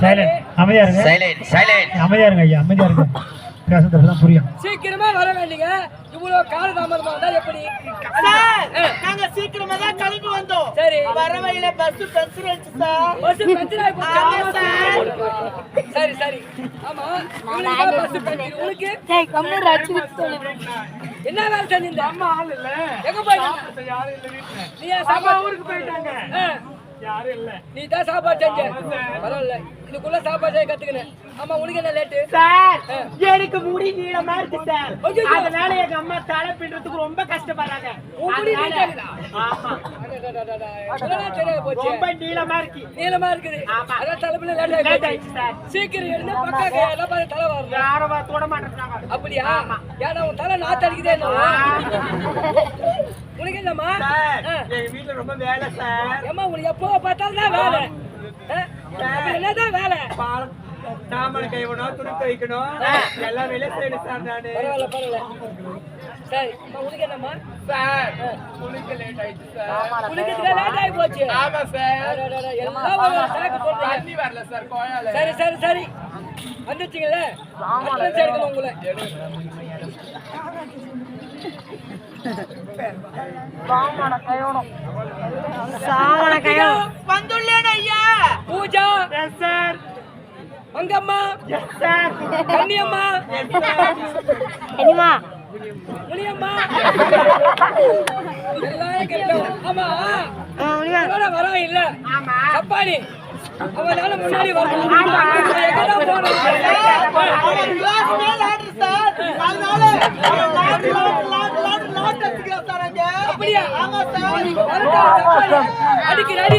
Silent அமைதியா இருங்க. Silent silent அமைதியா இருங்க ஐயா அமைதியா இருங்க. பேசுறது தான் புரியும். சீக்கிரமா வர வேண்டிங்க. இவ்வளவு கால தாமதமா வந்தா எப்படி? சார் நாங்க சீக்கிரமா தான் கிளம்பி வந்தோம். சரி. வர வழியில பஸ் பஞ்சர் ஆயிடுச்சு சார் பஸ் பஞ்சர் சார். சரி. சரி ஆமா பஸ் பஞ்சர் என்ன வேலை செஞ்சீங்க அம்மா ஆள் இல்ல. எங்க போயிட்டாங்க யாரும் இல்ல வீட்டுல நீ சாப்பாடு ஊருக்கு போயிட்டாங்க. யாரும் இல்ல. நீ தான் சாப்பாடு செஞ்ச? பரவாயில்ல. இதுக்குள்ள சாப்பாடு செய்ய கத்துக்கினேன் ஆமா உனக்கு என்ன லேட்டு? சார் எனக்கு முடி நீளமா இருக்கு சார். அதனால எங்க அம்மா தலை பின்றதுக்கு ரொம்ப கஷ்டப்படுறாங்க. முடி ரொம்ப நீளமா இருக்கு நீளமா இருக்குது. அதான் தலைப்புல லேட் ஆயிடுச்சு சார் சீக்கிரம் எழுந்து பக்கா பாரு தலை வரணும் யாரும் தொட மாட்டேங்கிறாங்க அப்படியா ஏன்னா உன் தலை நாத்தடிக்குதே என்னவோ? உனக்கு ஆ. எங்க வீட்டுல ரொம்ப வேலை சார். ஏம்மா உனக்கு எப்போ பார்த்தாலும் தான் வேலை. என்னதான் வேலை? பால் சாமான கைவணும் துணி துவைக்கணும். எல்லா வேலையும் செய்யணும் சார் நானு. பரவாயில்ல பரவாயில்ல. சரி உனக்கு என்னம்மா? சார் குளிக்க லேட் ஆயிடுச்சு சார். குளிக்கிறதுக்கு லேட் ஆகி போச்சு. ஆமா சார். எல்லாம் ஒரு சாக்கு சொல்றீங்க தண்ணி வரல சார் கோயால. சரி சரி சரி. வந்துச்சுங்களே அட்ரஸ் எடுக்கணும் உங்களை. வந்துள்ளேன் ஐயா. Pooja. Yes sir Angamma. Yes sir Muniyamma. ஆமா. இல்ல. சப்பானி. அவனால முன்னாடி வரணும் அதனால அடிக்கிற அடி.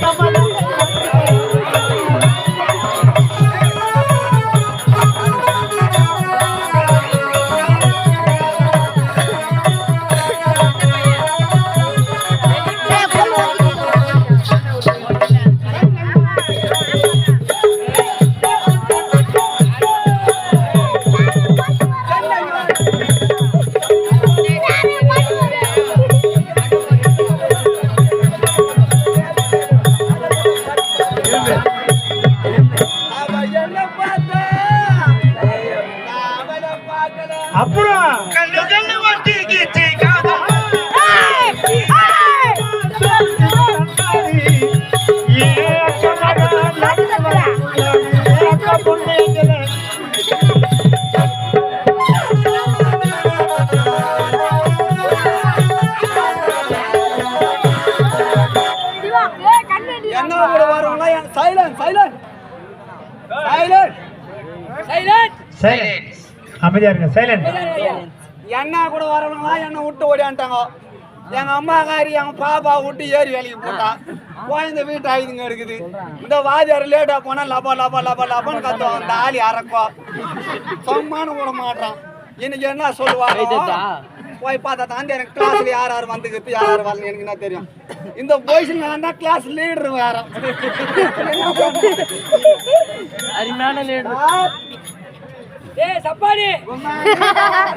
அவன் அமைதியா இருங்க. சைலண்ட் என்ன கூட வரவங்க என்ன விட்டு ஓடியான்ட்டாங்க எங்க அம்மாக்காரி எங்க பாப்பா விட்டு ஏறி வேலைக்கு போட்டா. குழந்தை வீட்டு ஆயுதுங்க இருக்குது. இந்த வாதியார் லேட்டா போனா லபா லபா லபா லபான்னு கத்துவான். அந்த ஆளி அறக்குவா சொம்மானு விட மாட்டான். இன்னைக்கு என்ன சொல்லுவாங்க போய் பார்த்தா தாண்டி எனக்கு கிளாஸ்ல யார் யார் வந்துக்கிறது யார் யார் வரல எனக்கு என்ன தெரியும். இந்த பாய்ஸ் நான் கிளாஸ் லீடர் வேற. ஏய் சப்பாடி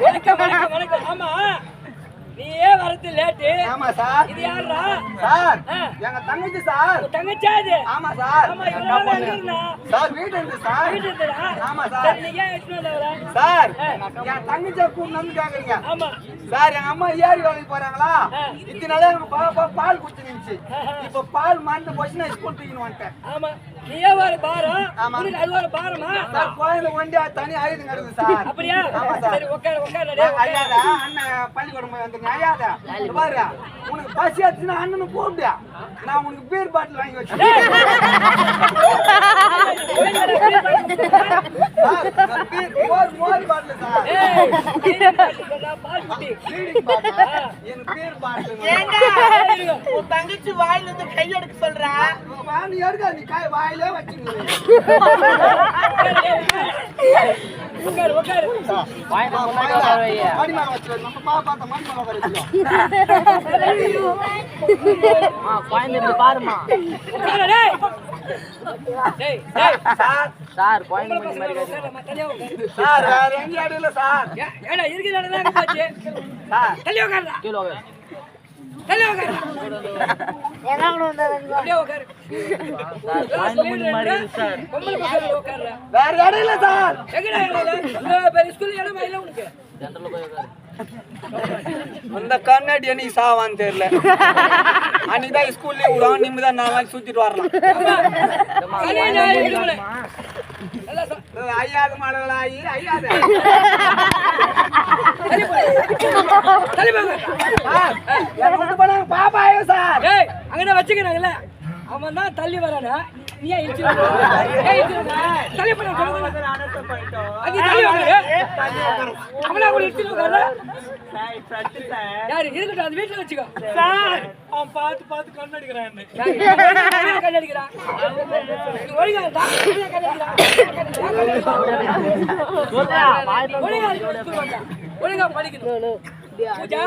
வணக்கம் வணக்கம் வணக்கம். ஆமா நீயே வரது லேட்டு. ஆமா சார். இது யாருடா சார். எங்க தங்கச்சி சார். தங்கச்சா இது ஆமா சார். ஆமா இவ்வளவு எங்க இருந்தா சார் வீடு இருந்து சார். வீட்டு இருந்தடா ஆமா சார். நீ ஏன் அவரை? சார். என் தங்கச்சியை கூப்பிட்டு வந்து கேக்குறீங்க. ஆமா. சார் எங்க அம்மா ஏரி வேலைக்கு போறாங்களா. இத்தனை நாளா பால் குடிச்சு நின்னுச்சு இப்ப பால் மறந்து போச்சு நான் ஸ்கூல் தூக்கின்னு வந்துட்டேன். ஆமா. நீயே ஒரு பாரம். உனக்கு அது ஒரு பாரமா? சார் ஒண்டி தனி ஆயுதம் கிடக்குது சார். அப்படியா? ஆமா சார். சரி உட்காரு அண்ணன் பள்ளிக்கூடம் போய் வந்துருங்க. பாரு. உனக்கு பசி ஆச்சுன்னா அண்ணனை கூப்பிடு. நான் உனக்கு பீர் பாட்டில் வாங்கி வச்சேன் தங்கச்சி வாயில இருந்து கை எடுக்க சொல்ற நீ வாயிலே வச்சுங்க பாருமா உட்காரு டேய் டேய் டேய் சார் சார் உட்காருமா, தனியா உட்காரு. சார் வேற இடம் இல்ல சார் ஏடா இருக்கிற இடம் தான் அங்க போச்சு. சார் தள்ளி உட்காருடா. தள்ளி உட்காரு. அப்படியே உட்காரு. கிளாஸ் லீடர் ரெண்டு, பொம்பளை பசங்க உட்காருடா. வேற இடம் இல்ல சார் எங்கடா இடம் இல்ல? பெரிய ஸ்கூல்ல இடமா இல்ல உனக்கு? அந்த கண்ணாடி அன்னைக்கு சாவான்னு தெரியல அன்னைக்கு தான் ஸ்கூல்ல விடுவோம் நிம்மதி தான் நாலு சுத்திட்டு வரலாம் ஐயாது மாடலாயி ஐயாது தள்ளி போ. தள்ளி போங்க. சார் அங்கதான் வச்சுக்கிறாங்கல்ல அவன் தான் தள்ளி வரானா நீ ஏன் இழுத்து வர? ஏன் இழுத்து வர? தள்ளி போடா, சொல்லுங்க. யாரு? இருக்கட்டும் அது வீட்டுல வச்சுக்கோ. அவன் பார்த்து பார்த்து என்ன. யாரு? அவன் கண்ணடிக்கிறான் நீ ஒழுங்கா இருந்தா, அவன் கண்ணடிக்கிறான். ஒழுங்கா படிக்கணும். பூஜா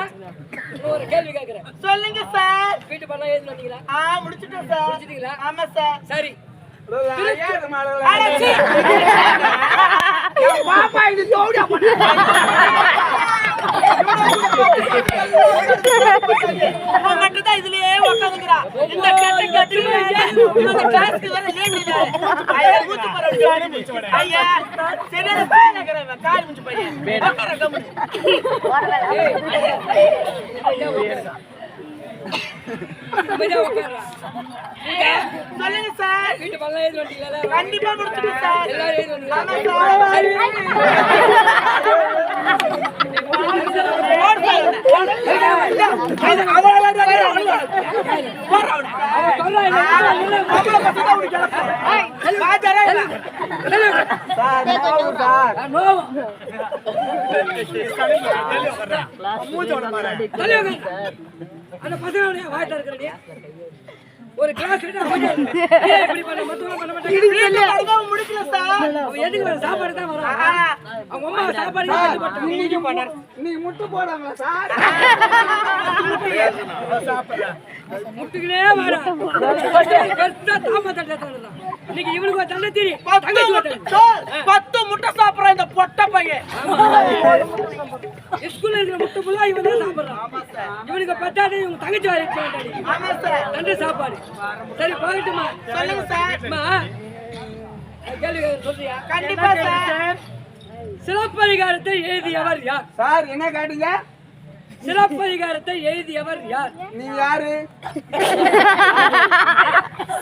ஒரு கேள்வி கேட்கிறேன் சொல்லுங்க சார். வீட்டு பண்ணலாம் எழுதி வந்தீங்களா? ஆ முடிச்சிட்டேன் சார். முடிச்சிட்டீங்களா? ஆமா சார். சரி. பாப்பா இது ஜோடியா அவன் மட்டும் தான் இதுலயே உட்காந்துக்கிறான் இந்த கெட்ட கட்டு இந்த கிளாஸ்க்கு வர லேட் ஐயா மூச்சு போற ஐயா சரியான பையன் இருக்கிறவன் கால் முடிச்சு பையன் உட்கார கம்முனு. சொல்லுங்க சார். வீட்டு பண்ணலாம் எழுதி வந்தீங்களா கண்டிப்பா முடிச்சிட்டேன் சார். எல்லாரும் எழுதி வந்தீங்களா அந்த பசங்க வாய்ட்டா இருக்கிற ஒரு கிளாஸ் முடிக்கல சார் எதுக்கு வர சாப்பாடு தான் வரான் அவங்க அம்மா சாப்பாடு தான். இன்னைக்கு பண்ண நீ முட்டு போடாங்களா சார். முட்டுக்கினே பெருசா தாம தட்டை தரலாம் இன்னைக்கு இவனுக்கு ஒரு தண்டை திரி பத்து முட்டை சாப்பிடுறான் இந்த பொட்டை பையன். ஸ்கூல்ல இருக்கிற முட்டை புல்லா இவன் தான் சாப்பிடுறான். இவனுக்கு பத்தாது இவங்க தங்கச்சி வாரி தண்டை சாப்பாடு. சரி போகட்டுமா? சொல்லுங்க சார். அம்மா, கேள்வி சொல்றியா? கண்டிப்பா சார். சிலப்பதிகாரத்தை எழுதியவர் யார்? சார் என்ன கேட்டீங்க? சிலப்பதிகாரத்தை எழுதியவர் யார்? நீங்க யாரு?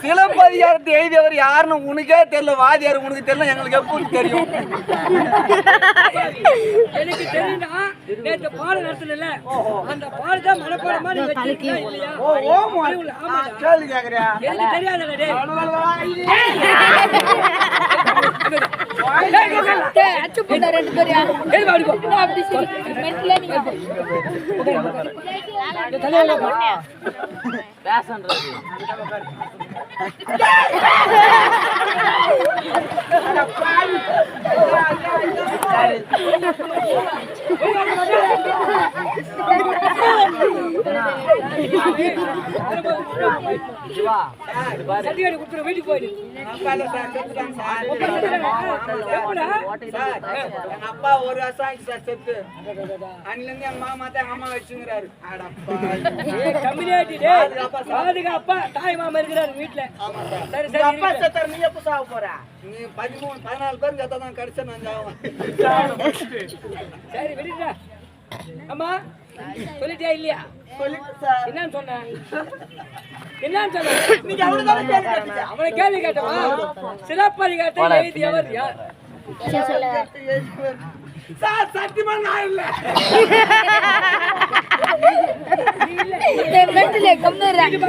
சிலப்பதிகாரத்தை எழுதியவர் யாருன்னு உனக்கே தெரியல வாதியார் உனக்கு தெரியல எங்களுக்கு எப்படி தெரியும்? எனக்கு தெரியும்னா நேற்று பாடம் நடத்தல அந்த பாடத்தை மனப்பாடமா நீ வச்சிருக்கீங்களா இல்லையா? ஓ ஓமோ ஆமா கேள்வி கேக்குறியா? எனக்கு தெரியாதுடா டேய் அச்சு போட்ட ரெண்டு பேரையா கேள்வி அப்படி போ அப்படி சொல்லி மென்ட்ல நீங்க சர்டிஃபிகேட் கொடுத்துரு வீட்டுக்கு போயிடு அப்பா ஒரு வருஷம் சார் செத்து அன்னில இருந்து எங்க மாமா தான் அம்மா வச்சுங்கிறாரு கம்யூனிட்டி தாய் மாமா இருக்கிறாரு வீட்டுல சரி சரி அப்பா செத்தாரு நீ எப்ப சாக போற நீ பதிமூணு பதினாலு பேர் செத்தா தான் நான் சாவேன் சரி அம்மா சொல்லிட்டியா இல்லையா? என்னன்னு சொன்ன என்னன்னு சொன்ன அவனை கேள்வி கேட்டவா சிலப்பதிகாரத்தை எழுதியவர் யார்? சார் சத்தியமா நான் இல்ல. மென்டலே கம்னரா இது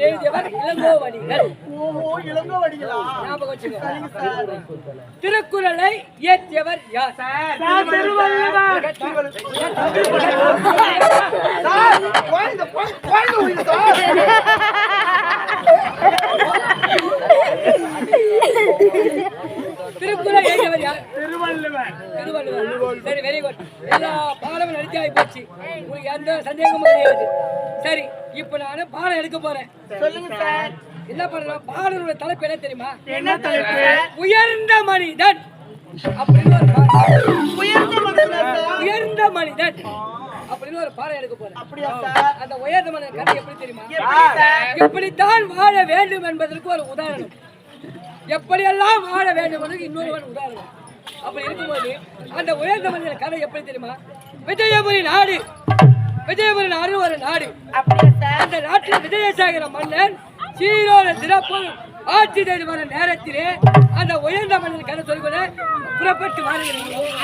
எழுதியவர் இளங்கோவடிகள் திருக்குறளை இயற்றியவர் யார் சார் திருவள்ளுவர் குழந்தை குழந்தை உயிர் சார் திருக்குறளை எழுதியவர் யார் திருவள்ளுவர் குட் எல்லா பாடமும் நடிச்சு ஆகி போச்சு. உங்களுக்கு எந்த சந்தேகமும் கிடையாது. சரி இப்போ நான் பாடம் எடுக்க போறேன். சொல்லுங்க சார். என்ன பண்ணலாம்? பாடலோட தலைப்பு என்ன தெரியுமா? என்ன தலைப்பு? உயர்ந்த மனிதன். அப்படின்னு ஒரு. உயர்ந்த மனுஷனா சார்? உயர்ந்த மனிதன். அப்படின்னு ஒரு பாடம் எடுக்க போறேன். அப்படியா சார்? அந்த உயர்ந்த மனிதன் கதை எப்படி தெரியுமா? இப்படித்தான் வாழ வேண்டும் என்பதற்கு ஒரு உதாரணம். எப்படியெல்லாம் வாழ வேண்டும் என்பதற்கு இன்னொரு உதாரணம். அப்படி இருக்கும்போது அந்த உயர்ந்த மனிதன் கதை எப்படி தெரியுமா? விஜயபுரி நாடு. விஜயபுரி நாடு ஒரு நாடு. அந்த நாட்டில் விஜயசேகர மன்னன் சீரோட சிறப்பு ஆட்சி செய்து வர நேரத்திலே அந்த உயர்ந்த மன்னன் கதை சொல்வது புறப்பட்டு வாருகிறீர்கள்